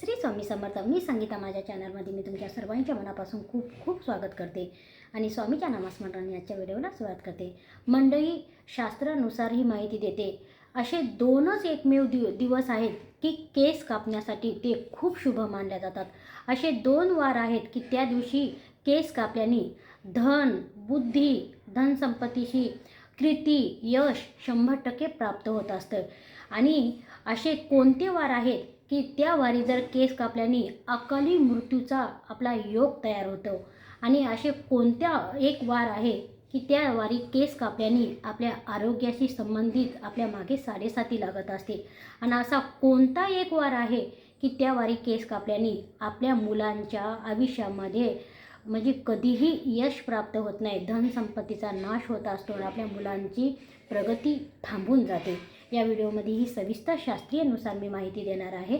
श्री स्वामी समर्थ मी संगीता माझ्या चॅनलमध्ये मी तुमच्या सर्वांच्या मनापासून खूप खूप स्वागत करते आणि स्वामीच्या नामस्मरणाने आजच्या व्हिडिओला सुरुवात करते. मंडळी शास्त्रानुसार ही माहिती देते. असे दोनच एकमेव दिव दिवस आहेत की केस कापण्यासाठी ते खूप शुभ मानल्या जातात. असे दोन वार आहेत की त्या दिवशी केस कापल्याने धन बुद्धी धनसंपत्तीशी कृती यश शंभर टक्के प्राप्त होत असतं. आणि असे कोणते वार आहेत की त्या वारी जर केस कापल्याने अकाली मृत्यूचा आपला योग तयार होतो. आणि असे कोणत्या एक वार आहे की त्या वारी केस कापल्याने आपल्या आरोग्याशी संबंधित आपल्या मागे साडेसाती लागत असते? आणि असा कोणता एक वार आहे की त्या वारी केस कापल्याने आपल्या मुलांच्या आयुष्यामध्ये म्हणजे कधीही यश प्राप्त होत नाही धनसंपत्तीचा नाश होत असतो आणि आपल्या मुलांची प्रगती थांबून जाते? या व्हिडिओमध्ये ही सविस्तर शास्त्रीयनुसार मी माहिती देणार आहे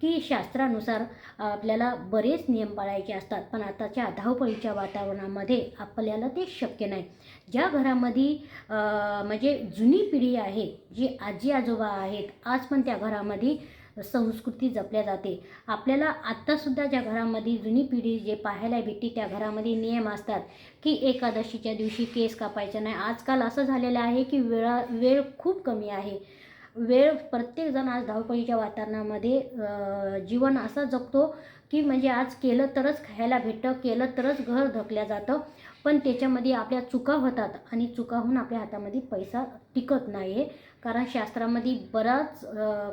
की शास्त्रानुसार आपल्याला बरेच नियम पाळायचे असतात पण आताच्या धावपळीच्या वातावरणामध्ये आपल्याला ते शक्य नाही. ज्या घरामध्ये म्हणजे जुनी पिढी आहे जी आजी आजोबा आहेत आज पण त्या घरामध्ये संस्कृती जपल्या जाते. आपल्याला आत्तासुद्धा ज्या घरामध्ये जुनी पिढी जे पाहायला भेटते त्या घरामध्ये नियम असतात की एकादशीच्या दिवशी केस कापायचा नाही. आजकाल असं झालेलं आहे की वेळा वेळ खूप कमी आहे. वेळ प्रत्येकजण आज धावपळीच्या वातावरणामध्ये जीवन असं जगतो की म्हणजे आज केलं तरच खायला भेटतं केलं तरच घर धकल्या जातं. पण त्याच्यामध्ये आपल्या चुका होतात आणि चुका होऊन आपल्या हातामध्ये पैसा टिकत नाही आहे कारण शास्त्रामध्ये बराच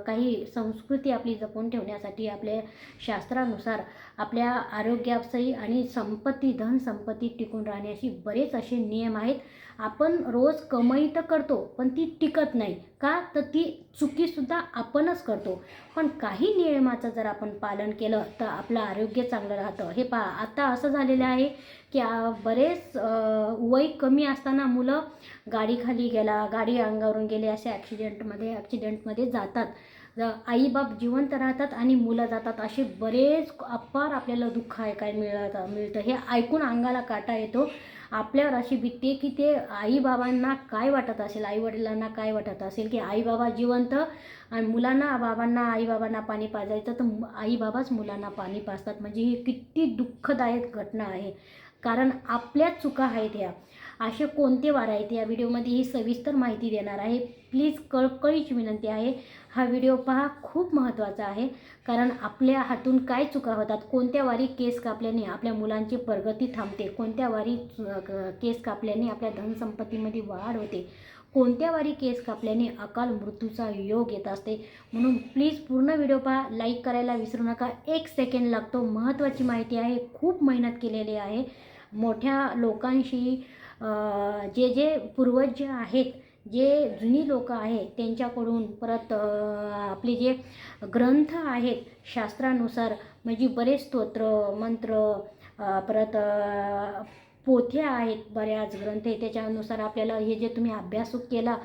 काही संस्कृती आपली जपून ठेवण्यासाठी आपल्या शास्त्रानुसार आपल्या आरोग्यासही आणि संपत्ती धन संपत्ती टिकून राहण्याशी बरेच असे नियम आहेत. आपण रोज कमाई तर करतो पण ती टिकत नाही. का? तर ती चुकीसुद्धा आपणच करतो. पण काही नियमाचं जर आपण पालन केलं तर आपलं आरोग्य चांगलं राहतं. हे पा आता असं झालेलं आहे की बरेच वय कमी असताना मुलं गाडीखाली गेला गाडी अंगावरून गेले असे ॲक्सिडेंटमध्ये ॲक्सिडेंटमध्ये जातात. आईबाप जिवंत राहतात आणि मुलं जातात. असे बरेच अपार आपल्याला दुःख ऐकायला मिळत मिळतं हे ऐकून अंगाला काटा येतो. आपल्यावर अशी भीती आहे की ते आईबाबांना काय वाटत असेल? आईवडिलांना काय वाटत असेल? की आईबाबा जिवंत आणि मुलांना बाबांना आईबाबांना पाणी पाजायचं तर आईबाबाच मुलांना पाणी पाजतात. म्हणजे ही किती दुःखदायक घटना आहे. कारण आपल्याच चुका आहेत ह्या असे कोणते वार आहेत? या व्हिडिओमध्ये ही सविस्तर माहिती देणार आहे. प्लीज कळकळीची विनंती आहे. हा व्हिडिओ पहा. खूप महत्त्वाचा आहे. कारण आपल्या हातून काय चुका होतात? कोणत्या वारी केस कापल्याने आपल्या मुलांची प्रगती थांबते? कोणत्या वारी केस कापल्याने आपल्या धनसंपत्तीमध्ये वाढ होते? कोणत्या वारी केस कापल्याने अकाल मृत्यूचा योग येत असते? म्हणून प्लीज पूर्ण व्हिडिओ पहा. लाईक करायला विसरू नका. एक सेकंड लागतो. महत्त्वाची माहिती आहे. खूप मेहनत केलेली आहे. मोठ्या लोकांशी जे जे पूर्वज जे आहेत जे जुनी लोक आहेत त्यांच्याकडून परत आपले जे ग्रंथ आहेत शास्त्रानुसार म्हणजे बरेच स्तोत्र मंत्र परत पोथ्या आहेत बऱ्याच ग्रंथ आहे त्याच्यानुसार आपल्याला हे जे तुम्ही अभ्यास केला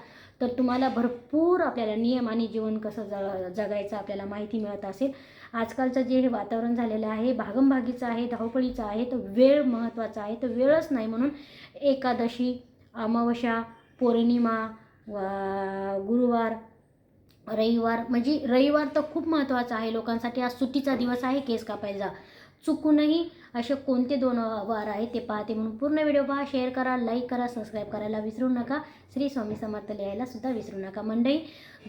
तर तुम्हाला भरपूर आपल्याला नियम आणि जीवन कसं ज जगायचं आपल्याला माहिती मिळत असेल. आजकालचं जे हे वातावरण झालेलं आहे भागमभागीचं आहे धावपळीचं आहे तर वेळ महत्त्वाचा आहे. तर वेळच नाही म्हणून एकादशी अमावस्या पौर्णिमा गुरुवार रविवार म्हणजे रविवार तर खूप महत्त्वाचा आहे लोकांसाठी. आज सुट्टीचा दिवस आहे केस कापायचा चुकूनही असे कोणते दोन वार आहेत ते पाहते म्हणून पूर्ण व्हिडिओ पहा. शेअर करा लाईक करा सबस्क्राईब करायला विसरू नका. श्री स्वामी समर्थ लिहायला सुद्धा विसरू नका. मंडई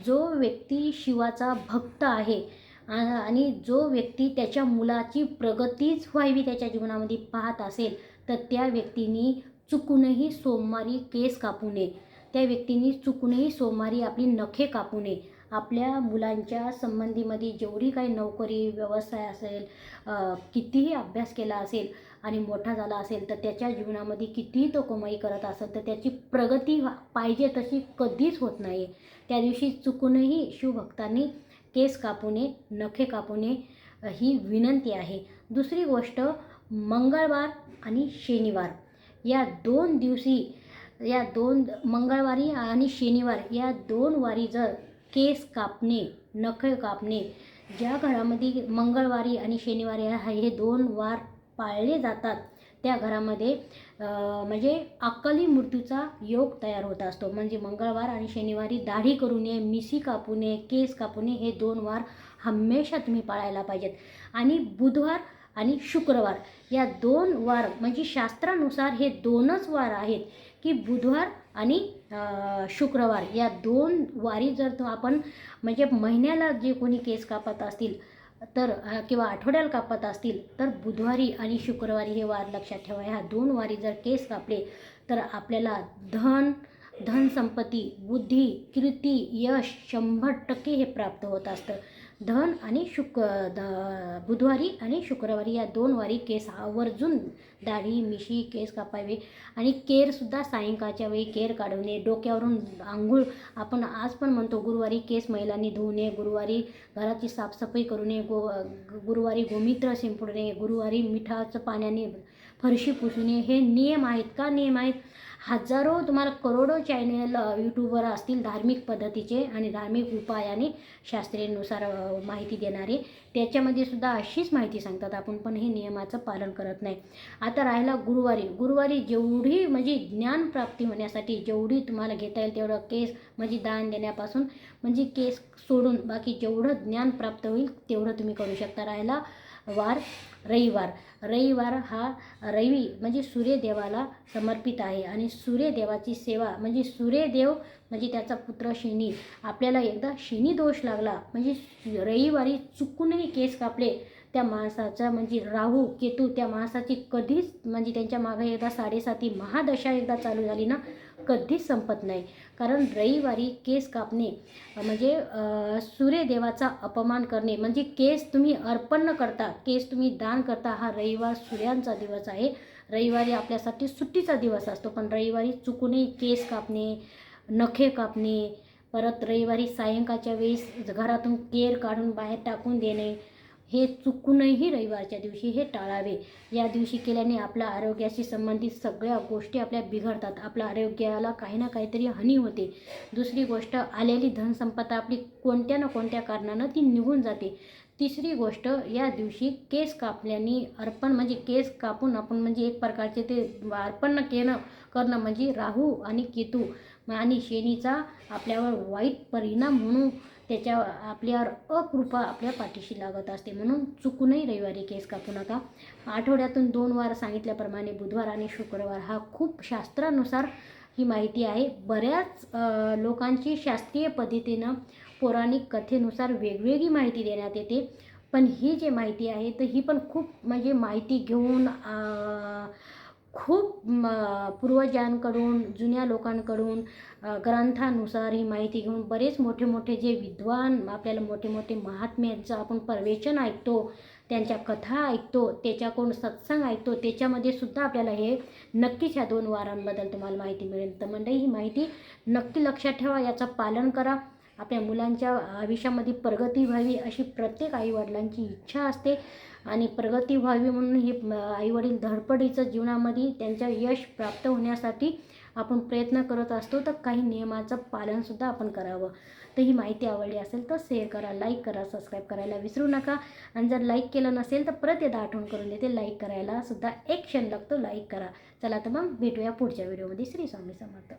जो व्यक्ती शिवाचा भक्त आहे आणि जो व्यक्ती त्याच्या मुलाची प्रगतीच व्हावी त्याच्या जीवनामध्ये पाहत असेल तर त्या व्यक्तीने चुकूनही सोमवारी केस कापू नये. त्या व्यक्तीने चुकूनही सोमवारी आपली नखे कापू नये. आपल्या मुलांच्या संबंधीमध्ये जेवढी काही नोकरी व्यवसाय असेल कितीही अभ्यास केला असेल आणि मोठा झाला असेल तर त्याच्या जीवनामध्ये कितीही तो कमाई करत असेल तर त्याची प्रगती व्हा- पाहिजे तशी कधीच होत नाही त्या दिवशी चुकूनही शिवभक्तांनी केस कापू नये नखे कापू नये ही विनंती आहे. दुसरी गोष्ट मंगळवार आणि शनिवार. या दोन दिवशी या दोन मंगळवारी आणि शनिवार या दोन वारी जर केस कापणे नखे कापणे ज्या घरामध्ये मंगळवारी आणि शनिवारी हे दोन वार पाळले जातात त्या घरामध्ये म्हणजे अक्कली मृत्यूचा योग तयार होत असतो. म्हणजे मंगळवार आणि शनिवारी दाढी करू नये मिसी कापू नये केस कापू नये हे दोन वार हमेशा तुम्ही पाळायला पाहिजेत. आणि बुधवार आणि शुक्रवार या दोन वार म्हणजे शास्त्रानुसार हे दोनच वार आहेत की बुधवार आणि शुक्रवार. या दोन वारी जर तो आपण म्हणजे महिन्याला जे कोणी केस कापत असतील तर किंवा आठवड्याला कापत असतील तर बुधवारी आणि शुक्रवारी हे वार लक्षात ठेवा. ह्या दोन वारी जर केस कापले तर आपल्याला धन धनसंपत्ती बुद्धी कीर्ती यश शंभर टक्के हे प्राप्त होत असतं. धन आणि शुक द बुधवारी आणि शुक्रवारी या दोन वारी केस आवर्जून दाढी मिशी केस कापावे आणि केरसुद्धा सायंकाळच्या वेळी केर काढवणे. डोक्यावरून आंघोळ आपण आज पण म्हणतो गुरुवारी केस महिलांनी धुवणे गुरुवारी घराची साफसफाई करू नये गो गुरुवारी गोमित्र शिंपडणे गुरुवारी मिठाचं पाण्याने फरशी पुसणे. हे नियम आहेत का? नियम आहेत. हजारो तुम्हाला करोडो चॅनेल यूट्यूबवर असतील धार्मिक पद्धतीचे आणि धार्मिक उपायाने शास्त्रीयनुसार शास्त्रीनुसार माहिती देणारे. त्याच्यामध्ये सुद्धा अशीच माहिती सांगतात आपण पण हे नियमाचं पालन करत नाही. आता राहिला गुरुवारी. गुरुवारी जेवढी म्हणजे ज्ञानप्राप्ती होण्यासाठी जेवढी तुम्हाला घेता येईल तेवढं केस म्हणजे दान देण्यापासून म्हणजे केस सोडून बाकी जेवढं ज्ञान प्राप्त होईल तेवढं तुम्ही करू शकता. राहिला वार रविवार. रविवार हा रवी म्हणजे सूर्यदेवाला समर्पित आहे आणि सूर्यदेवाची सेवा म्हणजे सूर्यदेव म्हणजे त्याचा पुत्र शनी. आपल्याला एकदा शनी दोष लागला म्हणजे रविवारी चुकूनही केस कापले त्या माणसाचा म्हणजे राहू केतू त्या माणसाची कधीच म्हणजे त्यांच्या मागे एकदा साडेसाती महादशा एकदा चालू झाली ना कधीच संपत नाही. कारण रविवारी केस कापणे म्हणजे सूर्यदेवाचा अपमान करणे म्हणजे केस तुम्ही अर्पण न करता केस तुम्ही दान करता हा रविवार सूर्यांचा दिवस आहे. रविवारी आपल्यासाठी सुट्टीचा दिवस असतो पण रविवारी चुकूनही केस कापणे नखे कापणे परत रविवारी सायंकाळच्या वेळेस घरातून केर काढून बाहेर टाकून देणे हे चुकूनही रविवारच्या दिवशी हे टाळावे. या दिवशी केल्याने आपल्या आरोग्याशी संबंधित सगळ्या गोष्टी आपल्या बिघडतात. आपल्या आरोग्याला काही ना काहीतरी हानी होते. दुसरी गोष्ट आलेली धनसंपदा आपली कोणत्या ना कोणत्या कारणानं ती निघून जाते. तिसरी गोष्ट या दिवशी केस कापल्याने अर्पण म्हणजे केस कापून आपण म्हणजे एक प्रकारचे ते अर्पण केलं करणं म्हणजे राहू आणि केतू आणि शेनीचा आपल्यावर वाईट परिणाम म्हणून त्याच्या आपल्यावर अकृपा आपल्या पाठीशी लागत असते. म्हणून चुकूनही रविवारी केस कापू नका. आठवड्यातून दोन वार सांगितल्याप्रमाणे बुधवार आणि शुक्रवार हा खूप शास्त्रानुसार ही माहिती आहे. बऱ्याच लोकांची शास्त्रीय पद्धतीनं पौराणिक कथेनुसार वेगवेगळी माहिती देण्यात येते. पण ही जी माहिती आहे तर ही पण खूप म्हणजे माहिती घेऊन खूप पूर्वजांकडून जुन्या लोकांकडून ग्रंथानुसार ही माहिती घेऊन बरेच मोठे मोठे जे विद्वान आपल्याला मोठे मोठे महात्म्यांचं आपण प्रवेचन ऐकतो त्यांच्या कथा ऐकतो त्याच्याकडून सत्संग ऐकतो त्याच्यामध्ये सुद्धा आपल्याला हे नक्कीच ह्या दोन वारांबद्दल तुम्हाला माहिती मिळेल. तर मंडळी ही माहिती नक्की लक्षात ठेवा याचं पालन करा. आपल्या मुलांच्या आयुष्यामध्ये प्रगती व्हावी अशी प्रत्येक आईवडिलांची इच्छा असते. आणि प्रगती व्हावी म्हणून हे आईवडील धडपडीचं जीवनामध्ये त्यांच्या यश प्राप्त होण्यासाठी आपण प्रयत्न करत असतो. तर काही नियमाचं पालनसुद्धा आपण करावं. तर ही माहिती आवडली असेल तर शेअर करा लाईक करा सबस्क्राईब करायला विसरू नका. आणि जर लाईक केलं नसेल तर परत एकदा आठवण करून देते. लाईक करायला सुद्धा एक क्षण लागतो. लाईक करा. चला तर मग भेटूया पुढच्या व्हिडिओमध्ये श्री स्वामी समर्थ.